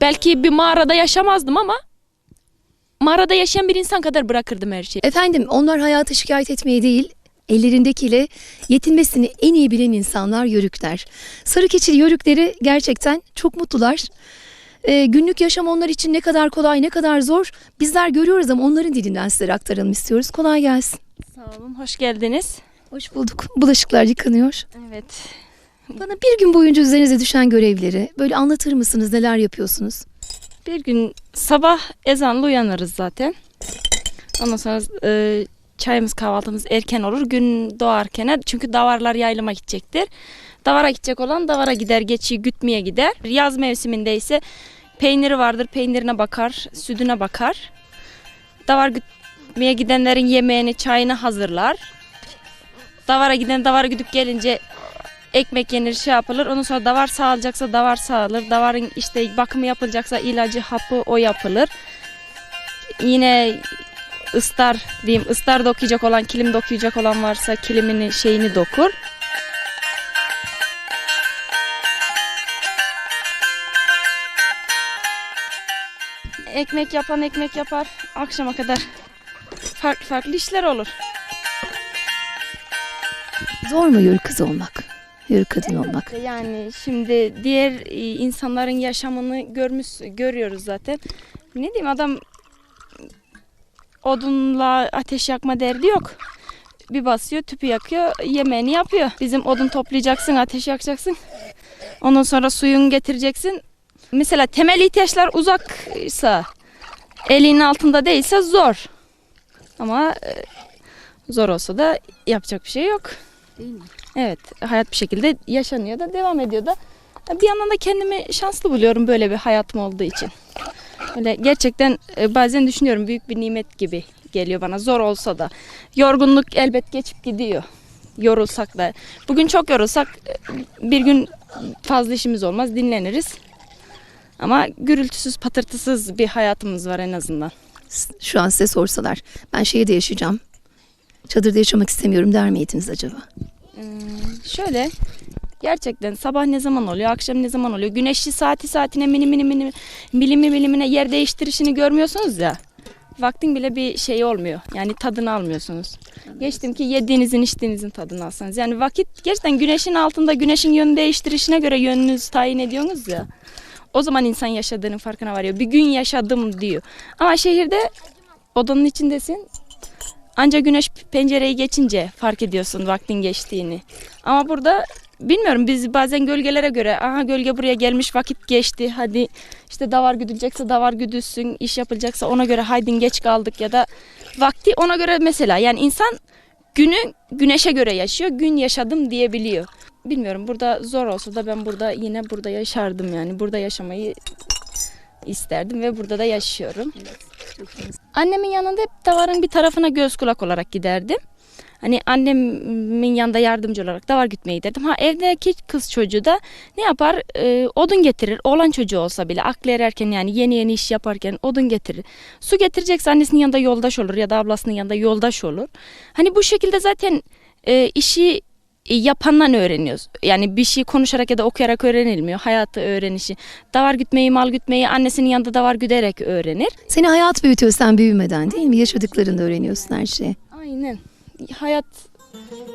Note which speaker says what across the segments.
Speaker 1: belki bir mağarada yaşamazdım ama mağarada yaşayan bir insan kadar bırakırdım her şeyi.
Speaker 2: Efendim onlar hayata şikayet etmeye değil ellerindekiyle yetinmesini en iyi bilen insanlar yörükler. Sarı keçili yörükleri gerçekten çok mutlular. Ee, günlük yaşam onlar için ne kadar kolay ne kadar zor bizler görüyoruz ama onların dilinden sizlere aktaralım istiyoruz. Kolay gelsin.
Speaker 1: Sağ olun, hoş geldiniz.
Speaker 2: Hoş bulduk. Bulaşıklar yıkanıyor.
Speaker 1: Evet.
Speaker 2: Bana bir gün boyunca üzerinize düşen görevleri böyle anlatır mısınız? Neler yapıyorsunuz?
Speaker 1: Bir gün sabah ezanla uyanırız zaten. Ondan sonra e, çayımız kahvaltımız erken olur. Gün doğarken çünkü davarlar yaylıma gidecektir. Davara gidecek olan davara gider, geçiyi gütmeye gider. Yaz mevsiminde ise peyniri vardır, peynirine bakar, sütüne bakar. Davar gütmeye gidenlerin yemeğini, çayını hazırlar. Davara giden davara güdüp gelince ekmek yenir şey yapılır. Ondan sonra davar sağılacaksa davar sağılır. Davarın işte bakımı yapılacaksa ilacı hapı o yapılır. Yine ıstar diyeyim ıstar dokuyacak olan kilim dokuyacak olan varsa kilimini şeyini dokur. Ekmek yapan ekmek yapar. Akşama kadar farklı farklı işler olur.
Speaker 2: Zor mu yörük kız olmak? Yörük kadın olmak.
Speaker 1: Yani şimdi diğer e, insanların yaşamını görmüş görüyoruz zaten. Ne diyeyim adam odunla ateş yakma derdi yok. Bir basıyor, tüpü yakıyor, yemeğini yapıyor. Bizim odun toplayacaksın, ateş yakacaksın. Ondan sonra suyunu getireceksin. Mesela temel ihtiyaçlar uzaksa, elinin altında değilse zor. Ama e, zor olsa da yapacak bir şey yok.
Speaker 2: Değil mi?
Speaker 1: Evet, hayat bir şekilde yaşanıyor da devam ediyor da. Bir yandan da kendimi şanslı buluyorum böyle bir hayatım olduğu için. Öyle gerçekten e, bazen düşünüyorum büyük bir nimet gibi geliyor bana zor olsa da. Yorgunluk elbet geçip gidiyor. Yorulsak da. Bugün çok yorulsak e, bir gün fazla işimiz olmaz dinleniriz. Ama gürültüsüz patırtısız bir hayatımız var en azından.
Speaker 2: Şu an size sorsalar ben şehirde yaşayacağım. Çadırda yaşamak istemiyorum der miydiniz acaba?
Speaker 1: Şöyle gerçekten sabah ne zaman oluyor, akşam ne zaman oluyor, güneşli saati saatine mini mini mini milimi milimine yer değiştirişini görmüyorsunuz ya. Vaktin bile bir şey olmuyor. Yani tadını almıyorsunuz. Geçtim ki yediğinizin içtiğinizin tadını alsanız. Yani vakit gerçekten güneşin altında güneşin yönü değiştirişine göre yönünüz tayin ediyorsunuz ya. O zaman insan yaşadığının farkına varıyor. Bir gün yaşadım diyor. Ama şehirde odanın içindesin. Ancak güneş pencereyi geçince fark ediyorsun vaktin geçtiğini. Ama burada bilmiyorum biz bazen gölgelere göre aha gölge buraya gelmiş vakit geçti hadi işte davar güdülecekse davar güdülsün iş yapılacaksa ona göre haydin geç kaldık ya da vakti ona göre mesela yani insan günü güneşe göre yaşıyor gün yaşadım diyebiliyor. Bilmiyorum burada zor olsa da ben burada yine burada yaşardım yani burada yaşamayı isterdim ve burada da yaşıyorum. Annemin yanında hep davarın bir tarafına göz kulak olarak giderdim. Hani annemin yanında yardımcı olarak davar gütmeye giderdim. Ha evdeki kız çocuğu da ne yapar? Ee, odun getirir. Oğlan çocuğu olsa bile aklı ererken yani yeni yeni iş yaparken odun getirir. Su getirecekse annesinin yanında yoldaş olur ya da ablasının yanında yoldaş olur. Hani bu şekilde zaten e, işi yapandan öğreniyoruz. Yani bir şey konuşarak ya da okuyarak öğrenilmiyor. Hayatı öğrenişi. Davar gütmeyi, mal gütmeyi annesinin yanında davar güderek öğrenir.
Speaker 2: Seni hayat büyütüyor sen büyümeden değil mi? Yaşadıklarında öğreniyorsun her şeyi.
Speaker 1: Aynen. Hayat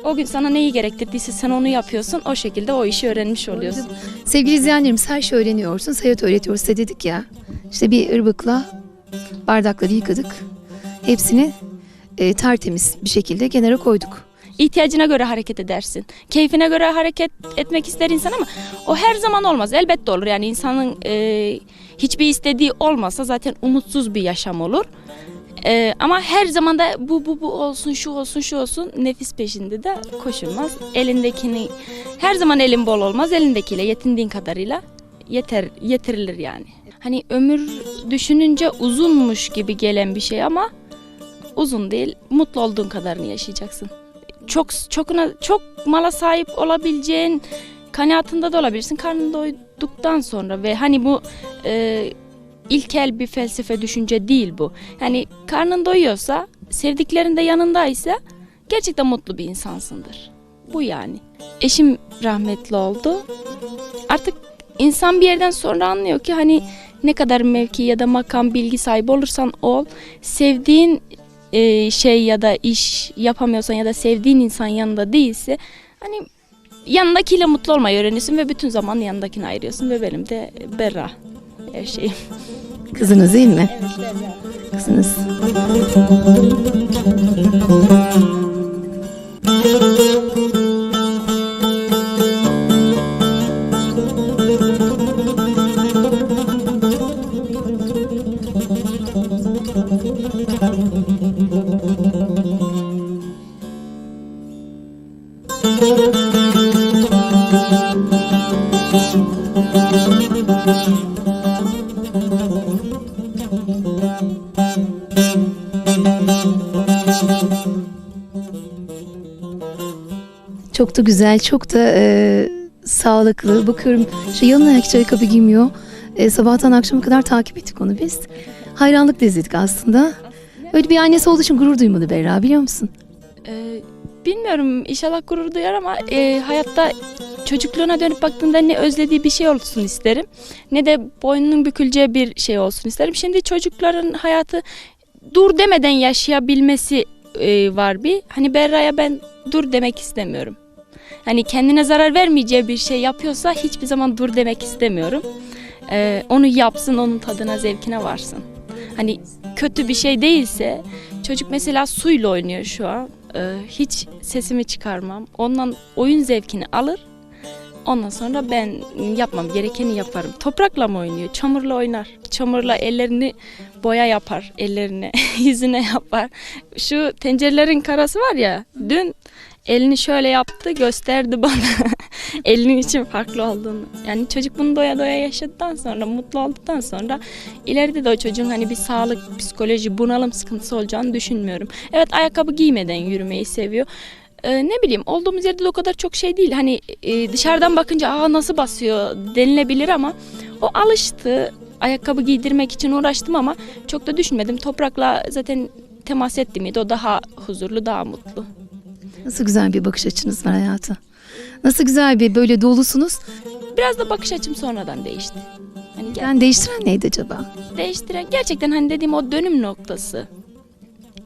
Speaker 1: o gün sana neyi gerektirdiyse sen onu yapıyorsun. O şekilde o işi öğrenmiş oluyorsun.
Speaker 2: Sevgili izleyenlerimiz her şey öğreniyorsun. Hayat öğretiyoruz size dedik ya. İşte bir ırmakla bardakları yıkadık. Hepsini e, tertemiz bir şekilde kenara koyduk.
Speaker 1: İhtiyacına göre hareket edersin. Keyfine göre hareket etmek ister insan ama o her zaman olmaz. Elbette olur. Yani insanın e, hiçbir istediği olmasa zaten umutsuz bir yaşam olur. E, ama her zaman da bu bu bu olsun, şu olsun, şu olsun nefis peşinde de koşulmaz. Elindekini her zaman elin bol olmaz. Elindekiyle yetindiğin kadarıyla yeter yetirilir yani. Hani ömür düşününce uzunmuş gibi gelen bir şey ama uzun değil. Mutlu olduğun kadarını yaşayacaksın çok çokuna çok mala sahip olabileceğin kanaatinde de olabilirsin karnın doyduktan sonra ve hani bu e, ilkel bir felsefe düşünce değil bu. Yani karnın doyuyorsa, sevdiklerin de yanındaysa gerçekten mutlu bir insansındır. Bu yani. Eşim rahmetli oldu. Artık insan bir yerden sonra anlıyor ki hani ne kadar mevki ya da makam bilgi sahibi olursan ol sevdiğin e, şey ya da iş yapamıyorsan ya da sevdiğin insan yanında değilse hani yanındakiyle mutlu olmayı öğreniyorsun ve bütün zaman yanındakini ayırıyorsun ve benim de Berra her şeyim.
Speaker 2: Kızınız değil mi?
Speaker 1: Evet Berra.
Speaker 2: Kızınız. Çok da güzel, çok da e, sağlıklı. Bakıyorum şu yalın ayak ayakkabı giymiyor. E, sabahtan akşama kadar takip ettik onu biz. Hayranlık da aslında. Öyle bir annesi olduğu için gurur duymadı Berra biliyor musun?
Speaker 1: Ee, bilmiyorum inşallah gurur duyar ama e, hayatta çocukluğuna dönüp baktığında ne özlediği bir şey olsun isterim ne de boynunun büküleceği bir şey olsun isterim. Şimdi çocukların hayatı dur demeden yaşayabilmesi e, var bir. Hani Berra'ya ben dur demek istemiyorum. Hani kendine zarar vermeyeceği bir şey yapıyorsa hiçbir zaman dur demek istemiyorum. Ee, onu yapsın, onun tadına, zevkine varsın. Hani kötü bir şey değilse çocuk mesela suyla oynuyor şu an. Ee, hiç sesimi çıkarmam. Ondan oyun zevkini alır. Ondan sonra ben yapmam gerekeni yaparım. Toprakla mı oynuyor? Çamurla oynar. Çamurla ellerini boya yapar. Ellerine, yüzüne yapar. Şu tencerelerin karası var ya. Dün elini şöyle yaptı gösterdi bana. Elinin için farklı olduğunu. Yani çocuk bunu doya doya yaşadıktan sonra, mutlu olduktan sonra ileride de o çocuğun hani bir sağlık, psikoloji, bunalım sıkıntısı olacağını düşünmüyorum. Evet ayakkabı giymeden yürümeyi seviyor. Ee, ne bileyim olduğumuz yerde de o kadar çok şey değil. Hani e, dışarıdan bakınca aa nasıl basıyor denilebilir ama o alıştı. Ayakkabı giydirmek için uğraştım ama çok da düşünmedim. Toprakla zaten temas etti miydi o daha huzurlu, daha mutlu.
Speaker 2: Nasıl güzel bir bakış açınız var hayata. Nasıl güzel bir böyle dolusunuz.
Speaker 1: Biraz da bakış açım sonradan değişti. Hani gel-
Speaker 2: Yani değiştiren neydi acaba?
Speaker 1: değiştiren gerçekten hani dediğim o dönüm noktası.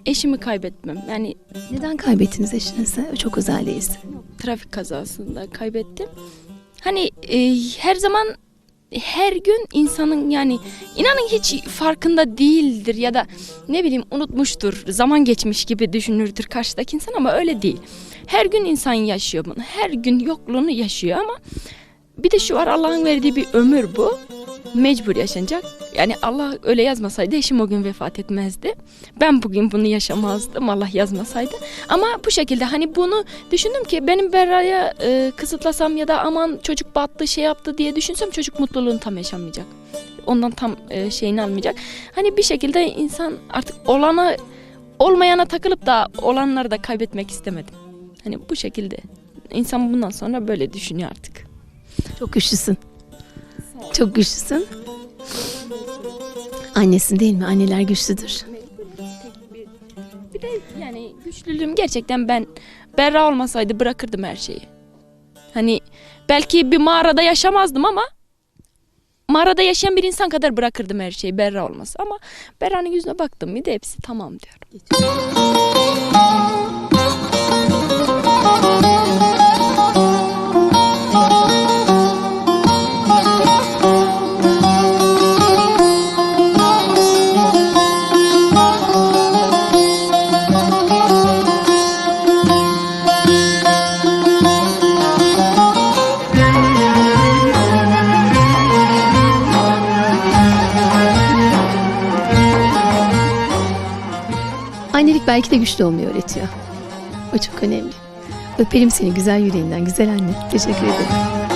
Speaker 1: Eşimi kaybetmem. Yani
Speaker 2: Neden kaybettiniz eşinizi? O Çok özel değilse.
Speaker 1: trafik kazasında kaybettim. Hani e, her zaman her gün insanın yani inanın hiç farkında değildir ya da ne bileyim unutmuştur, zaman geçmiş gibi düşünürdür karşıdaki insan ama öyle değil. Her gün insan yaşıyor bunu. Her gün yokluğunu yaşıyor ama bir de şu var Allah'ın verdiği bir ömür bu. Mecbur yaşanacak. Yani Allah öyle yazmasaydı eşim o gün vefat etmezdi. Ben bugün bunu yaşamazdım Allah yazmasaydı. Ama bu şekilde hani bunu düşündüm ki benim Berra'ya e, kısıtlasam ya da aman çocuk battı şey yaptı diye düşünsem çocuk mutluluğunu tam yaşamayacak. Ondan tam e, şeyini almayacak. Hani bir şekilde insan artık olana olmayana takılıp da olanları da kaybetmek istemedim. Hani bu şekilde. İnsan bundan sonra böyle düşünüyor artık.
Speaker 2: Çok güçlüsün. Çok güçlüsün. Annesin değil mi? Anneler güçlüdür.
Speaker 1: Bir de yani güçlülüğüm gerçekten ben Berra olmasaydı bırakırdım her şeyi. Hani belki bir mağarada yaşamazdım ama mağarada yaşayan bir insan kadar bırakırdım her şeyi Berra olmasa. Ama Berra'nın yüzüne baktım bir de hepsi tamam diyorum.
Speaker 2: Belki de güçlü olmayı öğretiyor. O çok önemli. Öperim seni güzel yüreğinden güzel anne. Teşekkür ederim.